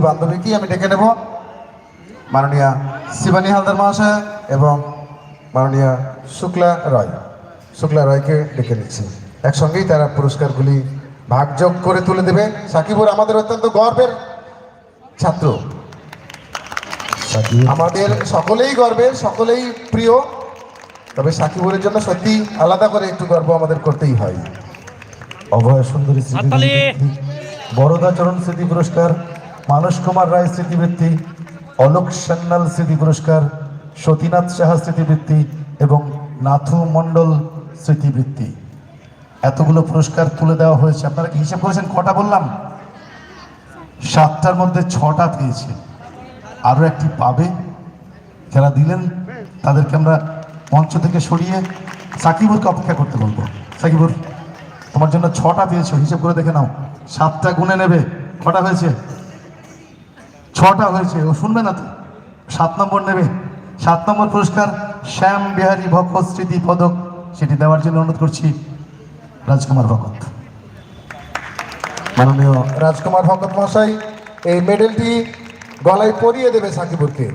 বান্ধবীকে আমি ডেকে নেব? মাননীয়া শিবানী হালদার মহাশয় এবং মাননীয়া শুক্লা রয়। শুক্লা রয়কে ডেকে নিচ্ছি। একসঙ্গেই তারা পুরস্কারগুলি ভাগযোগ করে তুলে দেবে। সাকিবুর আমাদের অত্যন্ত গর্বের ছাত্র। আমাদের সকলেই গর্বের সকলেই প্রিয়। তবে সাকিবুরের জন্য সত্যি আলাদা করে একটু গর্ব আমাদের করতেই হয়। অভয় সুন্দরী। বরদাচরণ স্মৃতি পুরস্কার মানস কুমার রায় স্মৃতিবৃত্তি, অলোক সান্যাল স্মৃতি পুরস্কার, সতীনাথ সাহা স্মৃতিবৃত্তি এবং নাথু মণ্ডল স্মৃতিবৃত্তি। এতগুলো পুরস্কার তুলে দেওয়া হয়েছে। আপনারা কি হিসাব করেছেন? কটা বললাম? সাতটার মধ্যে ছটা পেয়েছে। আরও একটি পাবে। যারা দিলেন, তাদেরকে আমরা মঞ্চ থেকে সরিয়ে সাকিবুরকে অপেক্ষা করতে বলব। সাকিবুর, তোমার জন্য ছটা পেয়েছ। হিসেব করে দেখে নাও। সাতটা গুনে নেবে। কটা হয়েছে? ছটা হয়েছে। ও শুনবে না তো? সাত নম্বর নেবে। সাত নম্বর পুরস্কার শ্যাম বিহারী ভকত স্মৃতি পদক। সেটি দেওয়ার জন্য অনুরোধ করছি রাজকুমার ভকত। মাননীয় রাজকুমার ভগত মহাশয় এই মেডেলটি গলায় পরিয়ে দেবে সাকিবুরকে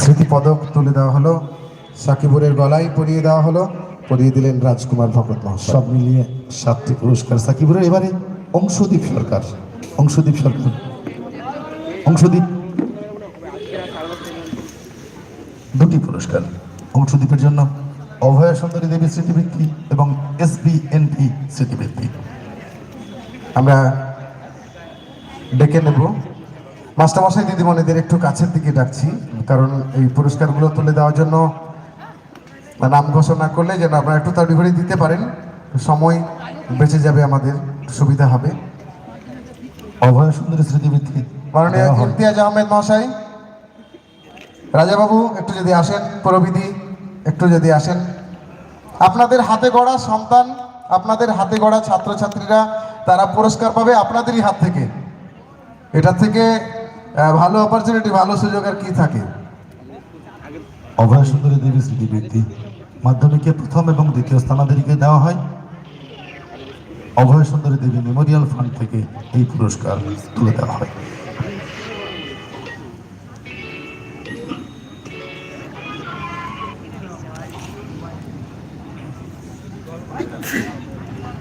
স্মৃতি পদক তুলে দেওয়া হলো। সাকিবুরের গলায় পরিয়ে দেওয়া হলো। পরিয়ে দিলেন রাজকুমার ভগত মহাশয়। সব মিলিয়ে। সাতটি পুরস্কার। সাকিবুরের এবারে অংশদীপ সরকার। অংশদীপ সরকার। অংশদীপ। দুটি পুরস্কার। অংশদীপের জন্য অভয়া সুন্দরী দেবী স্মৃতিবৃত্তি এবং এস এসবিএনপি স্মৃতিবৃত্তি। আমরা ডেকে নেব। মাস্টারমশাই দিদিমণিদের একটু কাছের দিকে ডাকছি কারণ এই পুরস্কারগুলো তুলে দেওয়ার জন্য নাম ঘোষণা করলে যেন আপনারা একটু তড়িঘড়ি দিতে পারেন সময় বেঁচে যাবে আমাদের সুবিধা হবে। অভয় সুন্দরী স্মৃতিবৃত্তি। মাননীয়। ইমতিয়াজ আহমেদ মহাশয় রাজাবাবু একটু যদি আসেন প্রবিধি একটু যদি আসেন। আপনাদের হাতে গড়া সন্তান আপনাদের হাতে গড়া ছাত্রছাত্রীরা তারা পুরস্কার পাবে আপনাদেরই হাত থেকে। এটা থেকে ভালো অপরচুনিটি ভালো সুযোগ আর কি থাকে? অভয় সুন্দরী দেবী স্মৃতিবৃত্তি। মাধ্যমিকে প্রথম এবং দ্বিতীয় স্থানাধিকারীকে দেওয়া হয়। অভয় সুন্দরী দেবী মেমোরিয়াল ফান্ড থেকে এই পুরস্কার তুলে দেওয়া হয়।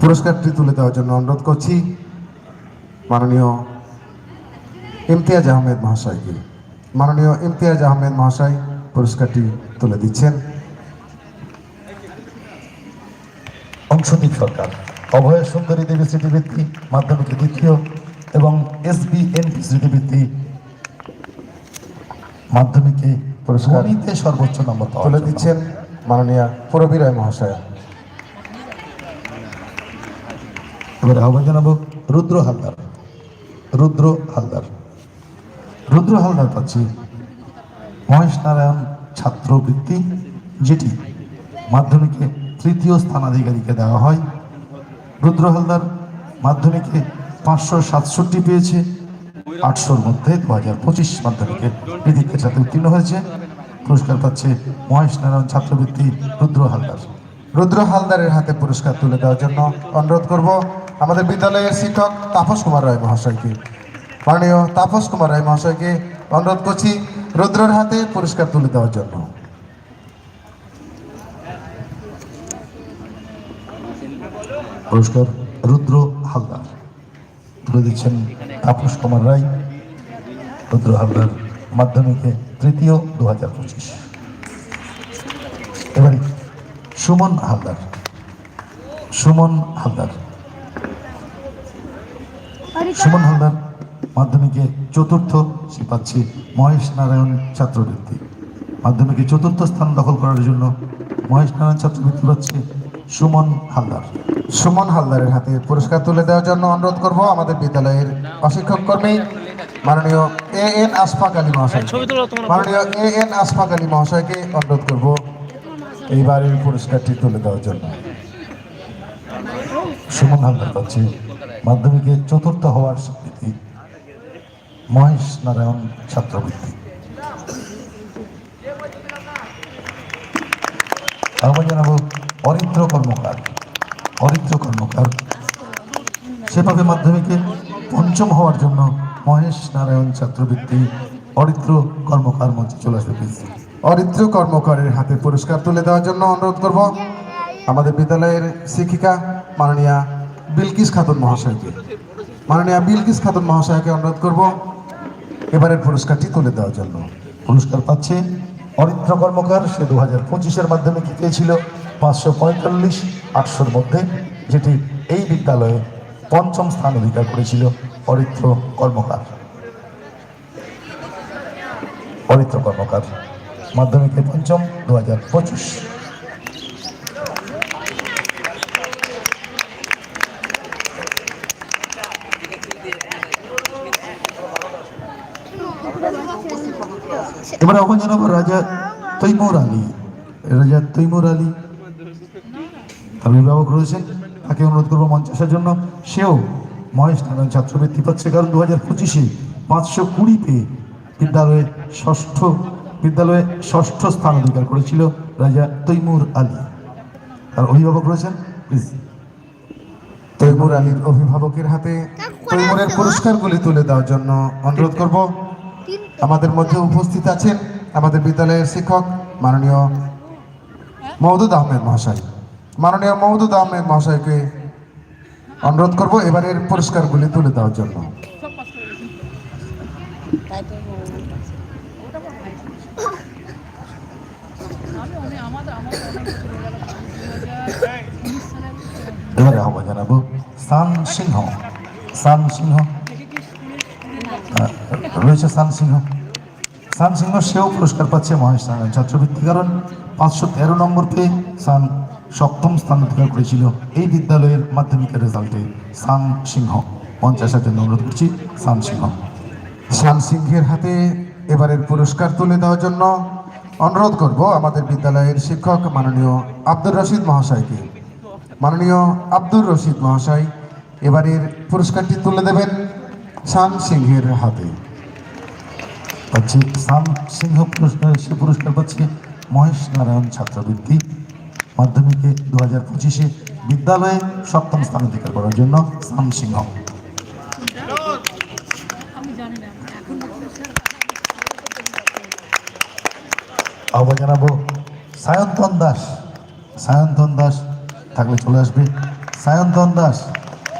পুরস্কারটি তুলে দেওয়ার জন্য অনুরোধ করছি মাননীয় ইমতিয়াজ আহমেদ মহাশয়কে। মাননীয় ইমতিয়াজ আহমেদ মহাশয় পুরস্কারটি তুলে দিচ্ছেন। অংশদীপ সরকার। অভয় সুন্দরী দেবী স্মৃতিবৃত্তি মাধ্যমিকে দ্বিতীয় এবং এসবিএনপি স্মৃতিবৃত্তি মাধ্যমিকে পুরস্কার সর্বোচ্চ নম্বর তুলে দিচ্ছেন মাননীয় পুরবী রায় মহাশয়। এবারে আহ্বান জানাব রুদ্র হালদার। রুদ্র হালদার। রুদ্র হালদার পাচ্ছি। মহেশ নারায়ণ ছাত্রবৃত্তি, যেটি মাধ্যমিকে তৃতীয় স্থানাধিকারীকে দেওয়া হয়। রুদ্র হালদার মাধ্যমিকে পাঁচশো সাতষট্টি পেয়েছে। আটশোর মধ্যে দু হাজার পঁচিশ মাধ্যমিকে পৃথিবীর সাথে উত্তীর্ণ হয়েছে। পুরস্কার পাচ্ছে মহেশ নারায়ণ ছাত্রবৃত্তি রুদ্র হালদার। রুদ্র হালদারের হাতে পুরস্কার তুলে দেওয়ার জন্য অনুরোধ করব আমাদের বিদ্যালয়ের শিক্ষক তাপস কুমার রায় মহাশয়কে। মাননীয় তাপস কুমার রায় মহাশয়কে অনুরোধ করছি রুদ্রর হাতে পুরস্কার তুলে দেওয়ার জন্য। পুরস্কার রুদ্র হালদার। তুলে দিচ্ছেন তাপস কুমার রায়। রুদ্র হালদার মাধ্যমিকে তৃতীয় দু হাজার পঁচিশ। এবারে সুমন হালদার। সুমন হালদার। সুমন হালদার মাধ্যমিকে চতুর্থ সে পাচ্ছে মহেশ নারায়ণ ছাত্রবৃত্তি। মাধ্যমিকে চতুর্থ স্থান দখল করার জন্য মহেশ নারায়ণ ছাত্রবৃত্তি পাচ্ছে সুমন হালদার। সুমন হালদারের হাতে পুরস্কার তুলে দেওয়ার জন্য অনুরোধ করব আমাদের বিদ্যালয়ের অশিক্ষক কর্মী মাননীয় এ এন আশফাক আলী মহাশয় ছবি মাননীয় এ এন আশফাক আলী মহাশয়কে অনুরোধ করব এইবারের পুরস্কারটি তুলে দেওয়ার জন্য। সুমন হালদার পাচ্ছে। মাধ্যমিকে চতুর্থ হওয়ার মহেশ নারায়ণ ছাত্রবৃত্তি আহ্বান জানাব অরিত্র কর্মকার অরিত্র কর্মকার। সেভাবে মাধ্যমিকে পঞ্চম হওয়ার জন্য মহেশ নারায়ণ ছাত্রবৃত্তি অরিত্র কর্মকার মঞ্চে চলে আসবে প্লিজ অরিত্র কর্মকারের হাতে পুরস্কার তুলে দেওয়ার জন্য অনুরোধ করব আমাদের বিদ্যালয়ের শিক্ষিকা মাননীয়া বিলকিস খাতুন মহাশয়কে। মাননীয়া বিলকিস খাতুন মহাশয়কে অনুরোধ করব এবারের পুরস্কারটি তুলে দেওয়ার জন্য। পুরস্কার পাচ্ছে অরিত্র কর্মকার, সে দু হাজার পঁচিশের মাধ্যমে কি পেয়েছিল পাঁচশো পঁয়তাল্লিশ আটশোর মধ্যে, যেটি এই বিদ্যালয়ে পঞ্চম স্থান অধিকার করেছিল অরিত্র কর্মকার। অরিত্র কর্মকার মাধ্যমিকে পঞ্চম দু হাজার পঁচিশ এবার আহ্বান জানাব রাজা তৈমুর আলী। রাজা তৈমুর আলী। অভিভাবক রয়েছেন, তাকে অনুরোধ করব মঞ্চে আসার জন্য। সেও মহেশ নারায়ণ ছাত্রবৃত্তি পাচ্ছে, কারণ দু হাজার পঁচিশে পাঁচশো কুড়ি পেয়ে বিদ্যালয়ে ষষ্ঠ বিদ্যালয়ে ষষ্ঠ স্থান অধিকার করেছিল রাজা তৈমুর আলী। তার অভিভাবক রয়েছেন, প্লিজ। তৈমুর আলীর অভিভাবকের হাতে তৈমুরের পুরস্কারগুলি তুলে দেওয়ার জন্য অনুরোধ করব। আমাদের মধ্যে উপস্থিত আছেন আমাদের বিদ্যালয়ের শিক্ষক মাননীয় মহদুদ আহমেদ মহাশয়। মাননীয় মহদুদ আহমেদ মহাশয়কে অনুরোধ করব এবারের পুরস্কারগুলি তুলে দেওয়ার জন্য। এবারে আহ্বান জানাব সান সিংহ। সান সিংহ। রয়েছে সান সিংহ সান সিংহ সেও পুরস্কার পাচ্ছে মহেশ নারায়ণ ছাত্রবৃত্তি, কারণ পাঁচশো তেরো নম্বর পেয়ে সান সপ্তম স্থান অধিকার করেছিল। এই বিদ্যালয়ের মাধ্যমিকের রেজাল্টে সান সিংহ পঞ্চাশের জন্য অনুরোধ করছি সান সিংহ শান সিংহের হাতে এবারের পুরস্কার তুলে দেওয়ার জন্য অনুরোধ করব আমাদের বিদ্যালয়ের শিক্ষক মাননীয় আব্দুর রশিদ মহাশয়কে। মাননীয় আব্দুর রশিদ মহাশয় এবারের পুরস্কারটি তুলে দেবেন শান সিংহের হাতে। পাচ্ছে। সান সিংহ পুরস্কার, সে পুরস্কার পাচ্ছে মহেশ নারায়ণ ছাত্রবৃত্তি মাধ্যমিকে দু হাজার পঁচিশে বিদ্যালয়ে সপ্তম স্থান অধিকার করার জন্য সান সিংহ। আহ্বান জানাব সায়ন্তন দাস। সায়ন্তন দাস থাকলে চলে আসবে। সায়ন্তন দাস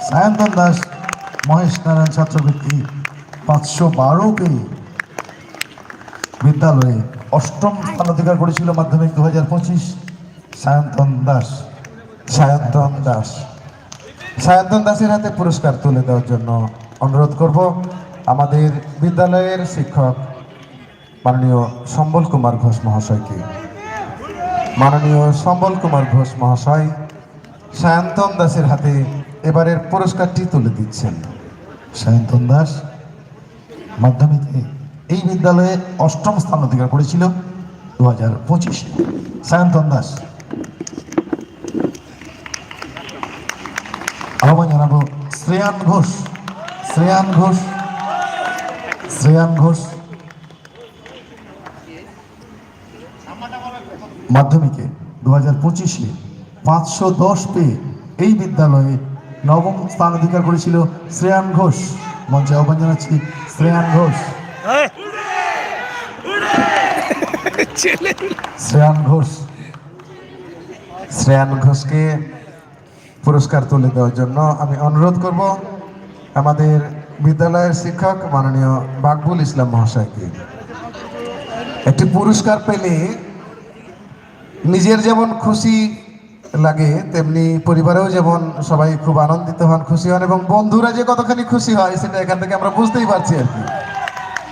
সায়ন্তন দাস, মহেশ নারায়ণ ছাত্রবৃত্তি পাঁচশো বারো পেয়ে বিদ্যালয়ে অষ্টম স্থান অধিকার করেছিল মাধ্যমিক দু হাজার পঁচিশ। সায়ন্তন দাস সায়ন্তন দাস। সায়ন্তন দাসের হাতে পুরস্কার তুলে দেওয়ার জন্য অনুরোধ করব আমাদের বিদ্যালয়ের শিক্ষক মাননীয় সম্বল কুমার ঘোষ মহাশয়কে। মাননীয় সম্বল কুমার ঘোষ মহাশয় সায়ন্তন দাসের হাতে এবারের পুরস্কারটি তুলে দিচ্ছেন। সায়ন্তন দাস, মাধ্যমিকে এই বিদ্যালয়ে অষ্টম স্থান অধিকার করেছিল দু হাজার পঁচিশে। সায়ন্তন দাস। আহ্বান জানাব শ্রেয়ান ঘোষ। শ্রেয়ান ঘোষ। শ্রেয়ান ঘোষ। মাধ্যমিকে দু হাজার পঁচিশে পাঁচশো দশ পেয়ে এই বিদ্যালয়ে নবম স্থান অধিকার করেছিল শ্রেয়ান ঘোষ। মঞ্চে আহ্বান জানাচ্ছি শ্রেয়ান ঘোষ। শ্রেয়ান ঘোষ। শ্রেয়ান ঘোষকে পুরস্কার তুলে দেওয়ার জন্য আমি অনুরোধ করব আমাদের বিদ্যালয়ের শিক্ষক মাননীয় বাকবুল ইসলাম মহাশয়কে। একটি পুরস্কার পেলে নিজের যেমন খুশি লাগে তেমনি পরিবারেও যেমন সবাই খুব আনন্দিত হন খুশি হন এবং বন্ধুরা যে কতখানি খুশি হয় সেটা এখান থেকে আমরা বুঝতেই পারছি আর কি।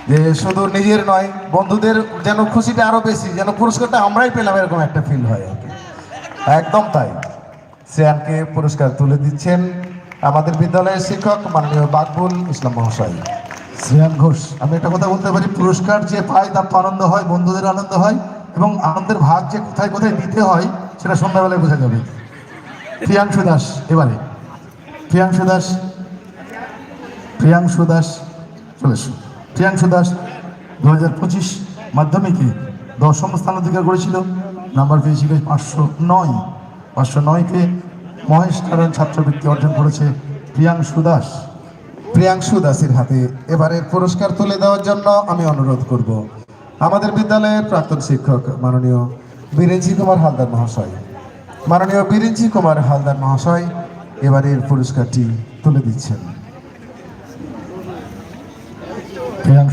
যে শুধু নিজের নয়, বন্ধুদের যেন খুশিটা আরও বেশি, যেন পুরস্কারটা আমরাই পেলাম, এরকম একটা ফিল হয় একদম তাই। শ্রেয়ানকে পুরস্কার তুলে দিচ্ছেন আমাদের বিদ্যালয়ের শিক্ষক মাননীয় বাকবুল ইসলাম মহাশয়। শ্রেয়ান ঘোষ, আমি একটা কথা বলতে পারি, পুরস্কার যে পায় তার তো আনন্দ হয়, বন্ধুদের আনন্দ হয়, এবং আনন্দের ভাগ যে কোথায় কোথায় দিতে হয়, সেটা সন্ধ্যাবেলায় বোঝা যাবে। প্রিয়াংশু দাস, এবারে। প্রিয়াংশু দাস প্রিয়াংশু দাস, চলে প্রিয়াংশু দাস দু হাজার পঁচিশ মাধ্যমিকে দশম স্থান অধিকার করেছিল। নাম্বার পেয়েছিল পাঁচশো নয়। পাঁচশো নয়তে মহেশ নারায়ণ ছাত্রবৃত্তি অর্জন করেছে প্রিয়াংশু দাস। প্রিয়াংশু দাসের হাতে এবারের পুরস্কার তুলে দেওয়ার জন্য আমি অনুরোধ করব। আমাদের বিদ্যালয়ের প্রাক্তন শিক্ষক মাননীয় বীরেঞ্জি কুমার হালদার মহাশয়। মাননীয় বীরেঞ্জি কুমার হালদার মহাশয় এবারের পুরস্কারটি তুলে দিচ্ছেন।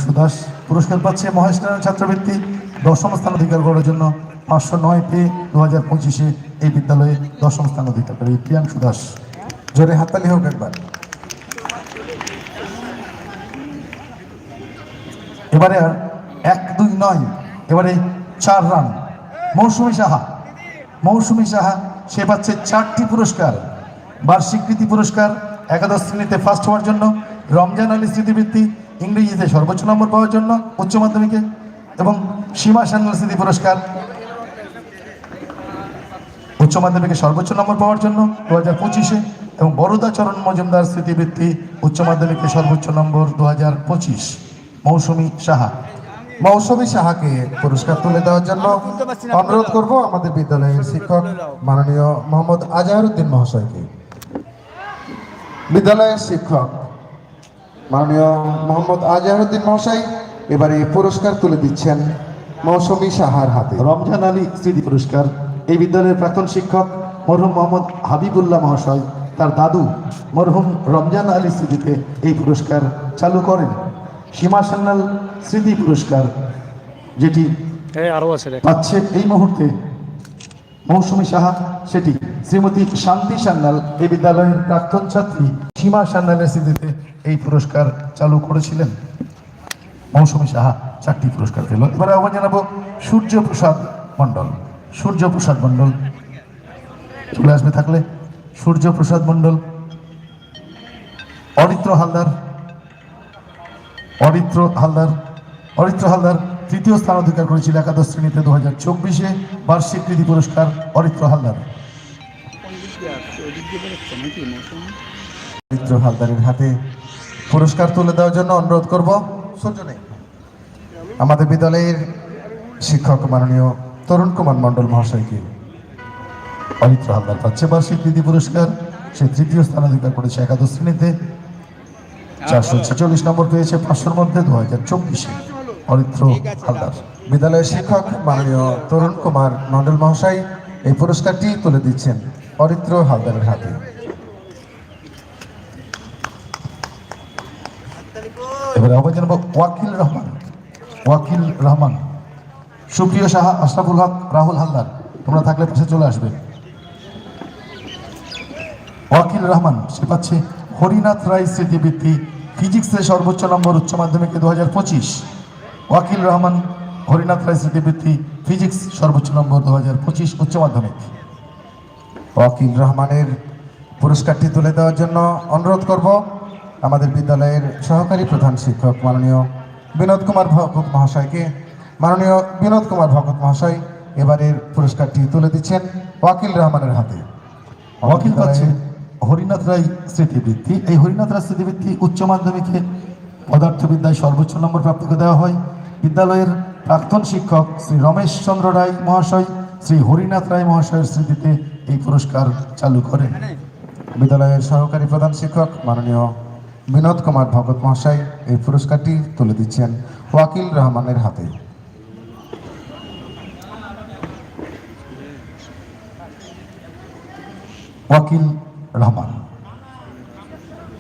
প্রিয়াংশু দাস পুরস্কার পাচ্ছে মহেশ নারায়ণ ছাত্রবৃত্তি দশম স্থান অধিকার করার জন্য পাঁচশো নয় পেয়ে দু হাজার পঁচিশে এই বিদ্যালয়ে দশম স্থান অধিকার করে প্রিয়াংশু দাস। জোরে হাততালি হোক একবার। এবারে আর এক দুই নয়, এবারে চার রান। মৌসুমী সাহা মৌসুমী সাহা, সে পাচ্ছে চারটি পুরস্কার। বার্ষিক কৃতি পুরস্কার একাদশ শ্রেণীতে ফার্স্ট হওয়ার জন্য রমজান আলী স্মৃতিবৃত্তি ইংরেজিতে সর্বোচ্চ নম্বর পাওয়ার জন্য উচ্চ মাধ্যমিকে এবং সীমা সান্যাল স্মৃতি পুরস্কার। উচ্চ মাধ্যমিকে সর্বোচ্চ নম্বর পাওয়ার জন্য দু হাজার পঁচিশে এবং বরোদা চরণ মজুমদার স্মৃতিবৃত্তি উচ্চ মাধ্যমিকে সর্বোচ্চ নম্বর দু হাজার পঁচিশ। মৌসুমী সাহা। মৌসুমী সাহাকে পুরস্কার তুলে দেওয়ার জন্য অনুরোধ করব আমাদের বিদ্যালয়ের শিক্ষক মাননীয় মোহাম্মদ আজহারউদ্দিন মহাশয়কে। বিদ্যালয়ের শিক্ষক মাননীয় মোহাম্মদ আজহারউদ্দিন মহাশয় এবারে পুরস্কার তুলে দিচ্ছেন মৌসুমী সাহার হাতে। রমজান আলী স্মৃতি পুরস্কার। এই বিদ্যালয়ের প্রাক্তন শিক্ষক মরহুম মোহাম্মদ হাবিবুল্লাহ মহাশয় তার দাদু মরহুম রমজান আলী স্মৃতিতে এই পুরস্কার চালু করেন। সীমা সান্যাল স্মৃতি পুরস্কার যেটি এই আরও আছে পাচ্ছে এই মুহূর্তে মৌসুমী সাহা সেটি শ্রীমতী শান্তি সান্যাল এই বিদ্যালয়ের প্রাক্তন ছাত্রী। সীমা সান্যালের স্মৃতিতে এই পুরস্কার চালু করেছিলেন। মৌসুমী সাহা চারটি পুরস্কার পেল। এবারে আহ্বান জানাব সূর্য প্রসাদ মণ্ডল। সূর্য প্রসাদ মণ্ডল চলে আসবে থাকলে সূর্য প্রসাদ মণ্ডল, অরিত্র হালদার অরিত্র হালদার অরিত্র হালদার তৃতীয় স্থান অধিকার করেছিল একাদশ শ্রেণীতে দু হাজার চব্বিশে বার্ষিক কৃতি পুরস্কার অরিত্র হালদার। মিত্র হালদারের হাতে পুরস্কার তুলে দেওয়ার জন্য অনুরোধ করব। নেই আমাদের বিদ্যালয়ের শিক্ষক মাননীয় তরুণ কুমার মণ্ডল মহাশয়কে অরিত্র হালদার পাচ্ছে বার্ষিক কৃতি পুরস্কার। সে তৃতীয় স্থান অধিকার করেছে একাদশ শ্রেণীতে। চারশো ছেচল্লিশ নম্বর পেয়েছে পাঁচশোর মধ্যে দু হাজার চব্বিশে। অরিত্র হালদার, বিদ্যালয়ের শিক্ষক মাননীয় তরুণ কুমার মণ্ডল মহাশয় এই পুরস্কারটি তুলে দিচ্ছেন অরিত্র হালদারের হাতে। এবারে আহ্বান জানাব ওয়াকিল রহমান ওয়াকিল রহমান। সুপ্রিয় সাহা আশরাফুল হক, রাহুল হালদার, তোমরা থাকলে পাশে চলে আসবে। ওয়াকিল রহমান, সে পাচ্ছে হরিনাথ রায় স্মৃতিবৃত্তি ফিজিক্সে সর্বোচ্চ নম্বর উচ্চ মাধ্যমিকে দু হাজার পঁচিশ। ওয়াকিল রহমান, হরিনাথ রায় স্মৃতিবৃত্তি ফিজিক্স সর্বোচ্চ নম্বর দু হাজার পঁচিশ উচ্চ মাধ্যমিক। ওয়াকিল রহমানের পুরস্কারটি তুলে দেওয়ার জন্য অনুরোধ করব। আমাদের বিদ্যালয়ের সহকারী প্রধান শিক্ষক মাননীয় বিনোদ কুমার ভগত মহাশয়কে। মাননীয় বিনোদ কুমার ভগত মহাশয় এবারের পুরস্কারটি তুলে দিচ্ছেন ওয়াকিল রহমানের হাতে। ওয়াকিল পাচ্ছে হরিনাথ রায় স্মৃতিবৃত্তি। এই হরিনাথ রায় স্মৃতিবৃত্তি উচ্চ মাধ্যমিকে পদার্থবিদ্যায় সর্বোচ্চ নম্বর প্রাপ্তকে দেওয়া হয়। বিদ্যালয়ের প্রাক্তন শিক্ষক শ্রী রমেশ চন্দ্র রায় মহাশয় শ্রী হরিনাথ রায় মহাশয়ের স্মৃতিতে এই পুরস্কার চালু করেন। বিদ্যালয়ের সহকারী প্রধান শিক্ষক মাননীয় বিনোদ কুমার ভগত মহাশয় এই পুরস্কারটি তুলে দিচ্ছেন ওয়াকিল রহমানের হাতে। ওয়াকিল রহমান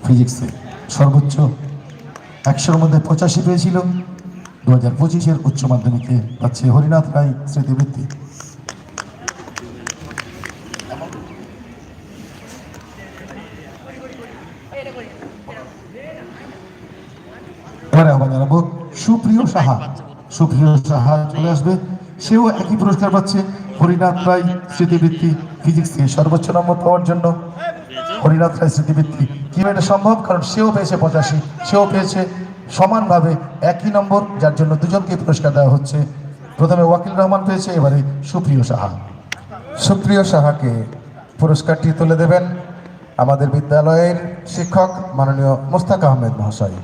ফিজিক্সে সর্বোচ্চ একশোর মধ্যে পঁচাশি পেয়েছিল। দু হাজার পঁচিশের উচ্চ মাধ্যমিকে পাচ্ছে হরিনাথ রায় স্মৃতিবৃত্তি এবারে আহ্বান জানাব সুপ্রিয় সাহা সুপ্রিয় সাহা চলে আসবে। সেও একই পুরস্কার পাচ্ছে। হরিনাথ রায় স্মৃতিবৃত্তি ফিজিক্সে সর্বোচ্চ নম্বর পাওয়ার জন্য। হরিনাথ রায় স্মৃতিবৃত্তি কীভাবে এটা সম্ভব? কারণ সেও পেয়েছে পঁচাশি, সেও পেয়েছে সমানভাবে একই নম্বর, যার জন্য দুজনকে পুরস্কার দেওয়া হচ্ছে। প্রথমে ওয়াকিল রহমান পেয়েছে, এবারে সুপ্রিয় সাহা। সুপ্রিয় সাহাকে পুরস্কারটি তুলে দেবেন আমাদের বিদ্যালয়ের শিক্ষক মাননীয় মোস্তাক আহমেদ মহাশয়।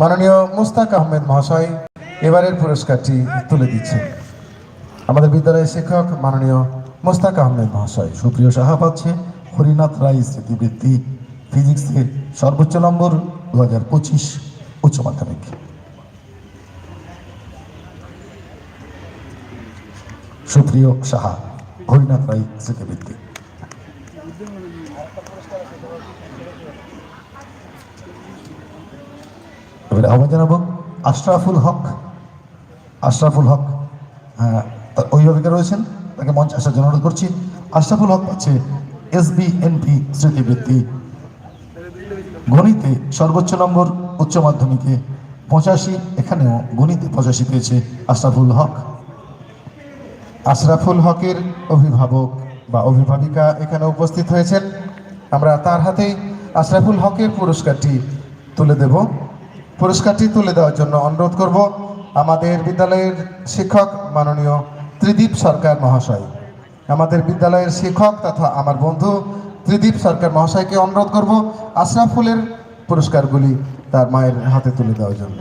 মাননীয় মুস্তাক আহমেদ মহাশয় এবারের পুরস্কারটি তুলে দিচ্ছেন। আমাদের বিদ্যালয়ের শিক্ষক মাননীয় মোস্তাক আহমেদ মহাশয়, সুপ্রিয় সাহা পাচ্ছে হরিনাথ রায় স্মৃতিবৃত্তি ফিজিক্সের সর্বোচ্চ নম্বর দু হাজার পঁচিশ উচ্চ মাধ্যমিক। সুপ্রিয় সাহা, হরিনাথ রায় স্মৃতিবৃত্তি। এবারে আহ্বান জানাব আশরাফুল হক আশরাফুল হক হ্যাঁ, অভিভাবিকা রয়েছেন তাকে মঞ্চ আসার জন্য অনুরোধ করছি। আশরাফুল হক পাচ্ছে এসবিএনপি স্মৃতিবৃত্তি। গণিতে সর্বোচ্চ নম্বর উচ্চ মাধ্যমিকে পঁচাশি এখানেও গণিতে পঁচাশি পেয়েছে আশরাফুল হক। আশরাফুল হকের অভিভাবক বা অভিভাবিকা এখানে উপস্থিত হয়েছেন। আমরা তার হাতেই আশরাফুল হকের পুরস্কারটি তুলে দেব। পুরস্কারটি তুলে দেওয়ার জন্য অনুরোধ করব আমাদের বিদ্যালয়ের শিক্ষক মাননীয় ত্রিদীপ সরকার মহাশয়। আমাদের বিদ্যালয়ের শিক্ষক তথা আমার বন্ধু ত্রিদীপ সরকার মহাশয়কে অনুরোধ করব আশরাফুলের পুরস্কারগুলি তার মায়ের হাতে তুলে দেওয়ার জন্য।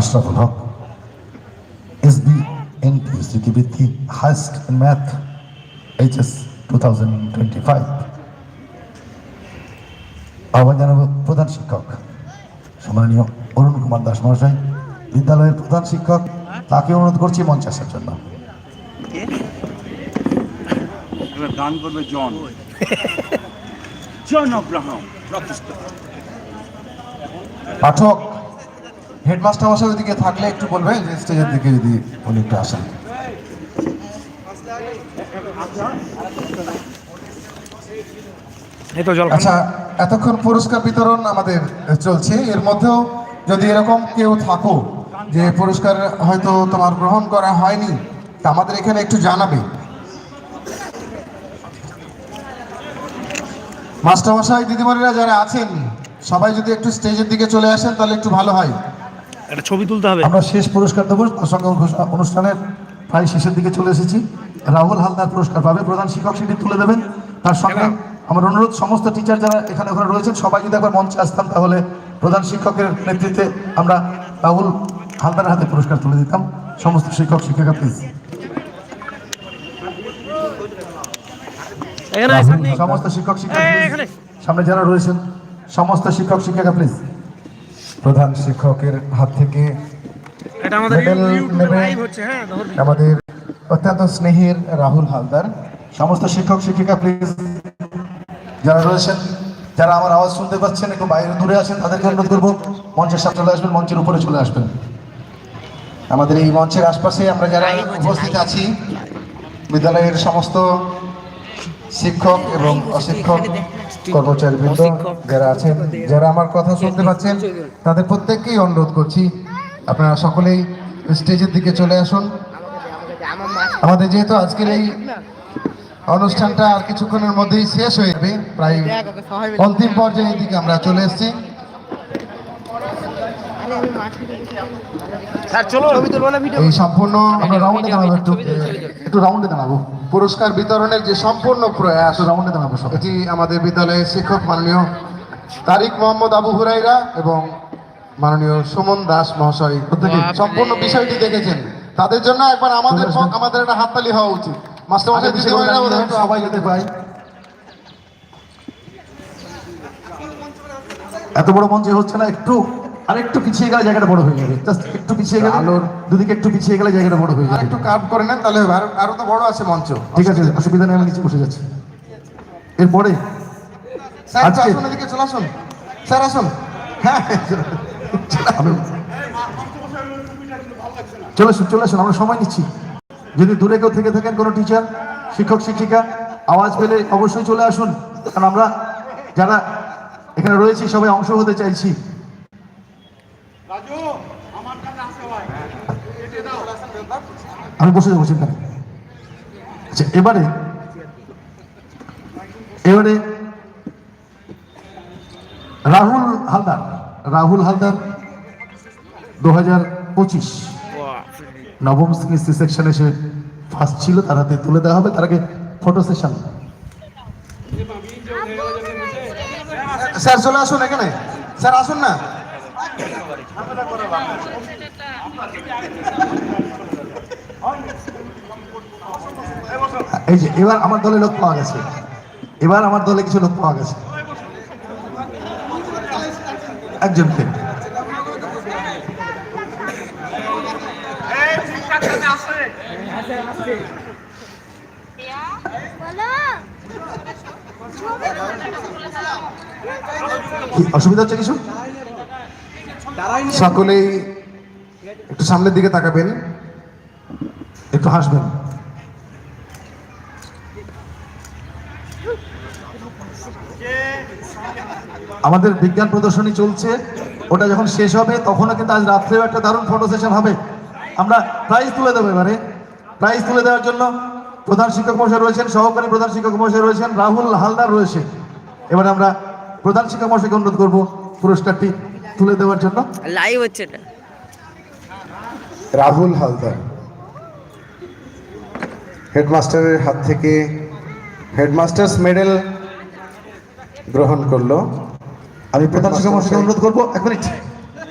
Ashraful Haque SBNP স্মৃতিবৃত্তি highest in math, HS, two thousand twenty five. আহ্বান জানাব প্রধান শিক্ষক সম্মানীয় অরুণ কুমার দাস মহাশয় বিদ্যালয়ের প্রধান শিক্ষক তাকে অনুরোধ করছি মঞ্চে আসার জন্য। গান করবে জন। পাঠক হেডমাস্টার মশাই ওইদিকে থাকলে একটু বলবেন যে স্টেজের দিকে যদি উনি একটু আসেন। জল আচ্ছা এতক্ষণ পুরস্কার বিতরণ আমাদের চলছে। এর মধ্যেও যদি এরকম কেউ থাকো যে পুরস্কার হয়তো তোমার গ্রহণ করা হয়নি তা আমাদের এখানে একটু জানাবে। মাস্টারমশাই দিদিমণিরা যারা আছেন সবাই যদি একটু স্টেজের দিকে চলে আসেন তাহলে একটু ভালো হয়। একটা ছবি তুলতে হবে। আমরা শেষ পুরস্কার দেবো। তার সঙ্গে অনুষ্ঠানের প্রায় শেষের দিকে চলে এসেছি। রাহুল হালদার পুরস্কার পাবে। প্রধান শিক্ষক সেটি তুলে দেবেন। তার সঙ্গে আমার অনুরোধ সমস্ত টিচার যারা এখানে ওখানে রয়েছেন সবাই যদি একবার মঞ্চে আসতাম তাহলে প্রধান শিক্ষকের নেতৃত্বে আমরা রাহুল হালদার হাতে পুরস্কার তুলে দিতাম। সমস্ত শিক্ষক শিক্ষিকা প্লিজ সামনে। সমস্ত শিক্ষক শিক্ষিকা। সামনে যারা রয়েছেন সমস্ত শিক্ষক শিক্ষিকা প্লিজ প্রধান শিক্ষকের হাত থেকে হ্যাঁ আমাদের অত্যন্ত স্নেহের রাহুল হালদার। সমস্ত শিক্ষক শিক্ষিকা প্লিজ যারা রয়েছেন, যারা আমার আওয়াজ শুনতে পাচ্ছেন, একটু বাইরে দূরে আছেন তাদেরকে অনুরোধ করব, মঞ্চের সামনে চলে আসবেন, মঞ্চের উপরে চলে আসবেন। আমাদের এই মঞ্চের আশপাশে আমরা যারা উপস্থিত আছি, বিদ্যালয়ের সমস্ত শিক্ষক এবং অশিক্ষক কর্মচারীবৃন্দ যারা আছেন, যারা আমার কথা শুনতে পাচ্ছেন, তাদের প্রত্যেককেই অনুরোধ করছি, আপনারা সকলেই স্টেজের দিকে চলে আসুন। আমাদের যেহেতু আজকের এই অনুষ্ঠানটা আর কিছুক্ষণের মধ্যেই শেষ হয়ে যাবে। প্রায় অন্তিম পর্যায়ের দিকে আমরা চলে এসেছি। এই সম্পূর্ণ আমরা রাউন্ডে দাঁড়াবো একটু। একটু রাউন্ডে দাঁড়াবো। পুরস্কার বিতরণের যে সম্পূর্ণ প্রয়াস রাউন্ডে দাঁড়াবো এটি আমাদের বিদ্যালয়ের শিক্ষক মাননীয় তারিক মোহাম্মদ আবু হুরাইরা এবং মাননীয় সুমন দাস মহাশয়। সম্পূর্ণ বিষয়টি দেখেছেন। তাদের জন্য একবার আমাদের আমাদের একটা হাততালি হওয়া উচিত। বোধহয়? সবাই যেতে পাই এত বড় মঞ্চে হচ্ছে না একটু আর একটু পিছিয়ে গেলে জায়গাটা বড় হয়ে যাবে। জাস্ট একটু পিছিয়ে গেলে আলোর দুদিকে একটু পিছিয়ে গেলে জায়গাটা বড় হয়ে যাবে। একটু কার্ভ করে নেন তাহলে। আরও তো বড় আছে মঞ্চ। ঠিক আছে অসুবিধা নেই আমি নিচে বসে যাচ্ছি। এরপরে স্যার আসুন এদিকে চলে আসুন। স্যার আসুন। হ্যাঁ আমি চলে আসুন চলে আসুন আমরা সময় নিচ্ছি। যদি দূরে কেউ থেকে থাকেন কোনো টিচার শিক্ষক শিক্ষিকা আওয়াজ পেলে অবশ্যই চলে আসুন। কারণ আমরা যারা এখানে রয়েছি সবাই অংশ হতে চাইছি। আমি বসে যাব চিন্তা আচ্ছা এবারে এবারে রাহুল হালদার রাহুল হালদার দু হাজার পঁচিশ। নবম শ্রেণি সি সেকশনে সে ফার্স্ট ছিল, তার হাতে তুলে দেওয়া হবে, তার আগে ফটো সেশন স্যার, চলে আসুন এখানে। স্যার, আসুন না। এই যে, এবার আমার দলে লোক পাওয়া গেছে। এবার আমার দলে কিছু লোক পাওয়া গেছে। একজনকে। অসুবিধা হচ্ছে কিছু? সকলেই একটু সামনের দিকে তাকাবেন। একটু হাসবেন। আমাদের বিজ্ঞান প্রদর্শনী চলছে। ওটা যখন শেষ হবে তখনও কিন্তু আজ রাত্রেও একটা দারুণ ফটো সেশন হবে। আমরা প্রাইজ তুলে দেবো এবারে। প্রাইজ তুলে দেওয়ার জন্য প্রধান শিক্ষক মহাশয় রয়েছেন সহকারী প্রধান শিক্ষক মহাশয় রয়েছেন রাহুল হালদার রয়েছে। এবারে আমরা প্রধান শিক্ষক মহাশয়কে অনুরোধ করব পুরস্কারটি তুলে দেওয়ার জন্য। লাইভ হচ্ছে রাহুল হালদার। হেডমাস্টারের হাত থেকে হেডমাস্টার্স মেডেল গ্রহণ করল। আমি প্রধান শিক্ষক মহাশয়কে অনুরোধ করব এক মিনিট।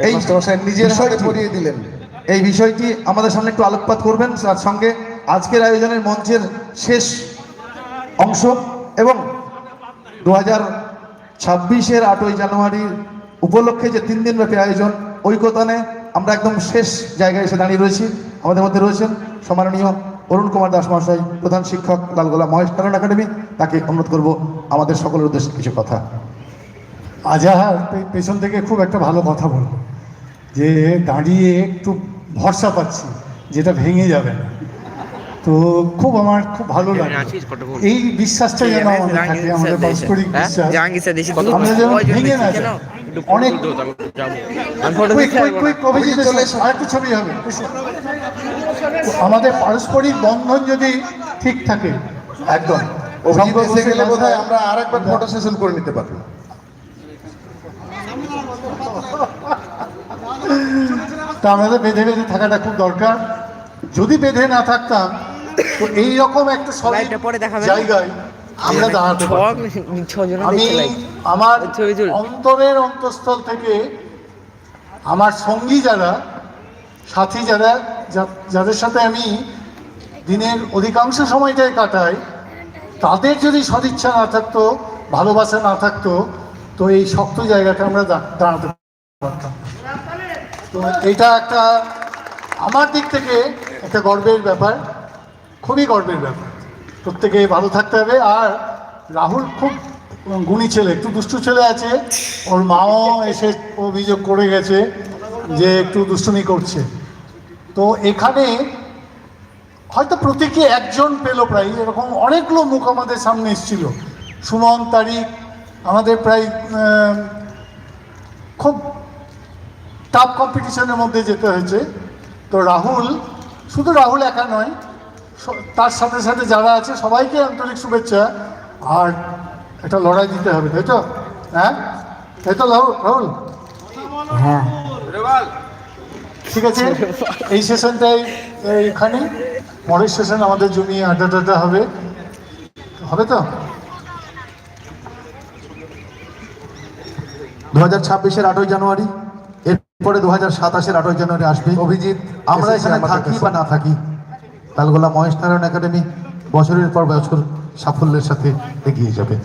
এই নিজের হাতে বিষয়টি- পরিয়ে দিলেন। এই বিষয়টি আমাদের সামনে একটু আলোকপাত করবেন, তার সঙ্গে আজকের আয়োজনের মঞ্চের শেষ অংশ এবং দু হাজার ছাব্বিশের আটই জানুয়ারির উপলক্ষে যে তিন দিনব্যাপী আয়োজন, ঐকতানে আমরা একদম শেষ জায়গায় এসে দাঁড়িয়ে রয়েছি। আমাদের মধ্যে রয়েছেন সম্মাননীয় অরুণ কুমার দাস মহাশয়, প্রধান শিক্ষক লালগোলা মহেশ কারণ একাডেমি। তাকে অনুরোধ করব আমাদের সকলের উদ্দেশ্যে কিছু কথা। আজাহার পেছন থেকে খুব একটা ভালো কথা বলব। যে দাঁড়িয়ে একটু ভরসা পাচ্ছি যেটা ভেঙে যাবে না। তো খুব আমার খুব ভালো লাগে এই বিশ্বাসটা যেন আমাদের থাকে আমাদের পারস্পরিক হ্যাঁ? বিশ্বাস। আমরা যেন ভেঙে না যাই। অনেক আরেকটু ছবি হবে আমাদের পারস্পরিক বন্ধন যদি ঠিক থাকে একদম। গেলে বোধহয় আমরা আর একবার ফটো সেশন করে নিতে পারব তা আমাদের বেঁধে বেঁধে থাকাটা খুব দরকার। যদি বেঁধে না থাকতাম তো এই রকম একটা লাইটটা জায়গায় আমরা দাঁড়াতে আমি আমার অন্তরের অন্তঃস্থল থেকে আমার সঙ্গী যারা সাথী যারা যাদের সাথে আমি দিনের অধিকাংশ সময়টাই কাটাই তাদের যদি সদিচ্ছা না থাকতো ভালোবাসা না থাকতো তো এই শক্ত জায়গাটা আমরা দাঁড়াতে পারতাম। তো এটা একটা আমার দিক থেকে একটা গর্বের ব্যাপার, খুবই গর্বের ব্যাপার। প্রত্যেকে ভালো থাকতে হবে। আর রাহুল খুব গুণী ছেলে, একটু দুষ্টু ছেলে আছে। ওর মাও এসে অভিযোগ করে গেছে যে একটু দুষ্টুমি করছে। তো এখানে হয়তো প্রত্যেকে একজন পেল প্রায়, এরকম অনেকগুলো মুখ আমাদের সামনে এসেছিল। সুমন, তারিক, আমাদের প্রায় খুব টাফ কম্পিটিশনের মধ্যে যেতে হয়েছে। তো রাহুল শুধু রাহুল একা নয় তার সাথে সাথে যারা আছে সবাইকে আন্তরিক শুভেচ্ছা। আর একটা লড়াই দিতে হবে তাই তো? হ্যাঁ? তাই তো রাহুল রাহুল? হ্যাঁ। ঠিক আছে এই সেশনটাই এখানে পরের সেশন আমাদের জমিয়ে আড্ডা টাড্ডা হবে। হবে তো? দু হাজার ছাব্বিশের আটই জানুয়ারি। এরপরে দু হাজার সাতাশের আটই জানুয়ারি আসবে। অভিজিৎ আমরা এখানে থাকি বা না থাকি তালগোলা মহেশ নারায়ণ একাডেমি বছরের পর বছর সাফল্যের সাথে এগিয়ে যাবে।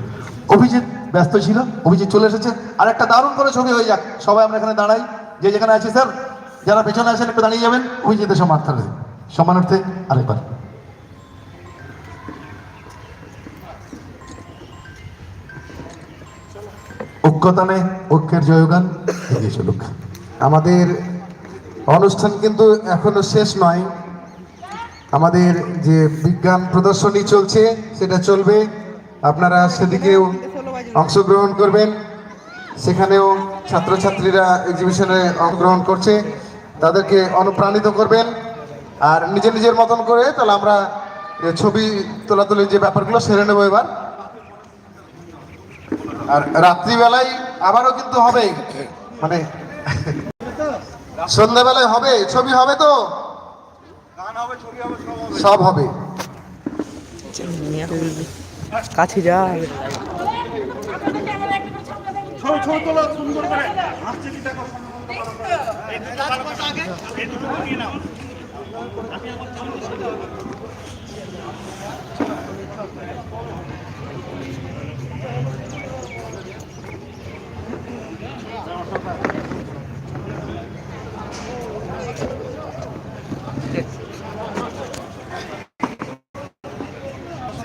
অভিজিৎ ব্যস্ত ছিল অভিজিৎ চলে এসেছে। আর একটা দারুণ করে ছবি হয়ে যাক। সবাই আমরা এখানে দাঁড়াই। যে যেখানে আছি স্যার যারা পেছনে আছেন একটু দাঁড়িয়ে যাবেন। অভিজিতের সমার্থনে সমানার্থে আরেকবার। ঐক্যতানে ঐক্যের জয়গান এগিয়ে চলুক। আমাদের অনুষ্ঠান কিন্তু এখনও শেষ নয়। আমাদের যে বিজ্ঞান প্রদর্শনী চলছে, সেটা চলবে। আপনারা সেদিকেও অংশগ্রহণ করবেন। সেখানেও ছাত্রছাত্রীরা এক্সিবিশনে অংশগ্রহণ করছে। তাদেরকে অনুপ্রাণিত করবেন। আর নিজের নিজের মতন করে তাহলে আমরা ছবি তোলাতুলির যে ব্যাপারগুলো, সেরে নেব এবার। আর রাত্রিবেলায় আবারও কিন্তু হবে। মানে সন্ধ্যাবেলায় হবে ছবি হবে তো? সব হবে। কাছে যা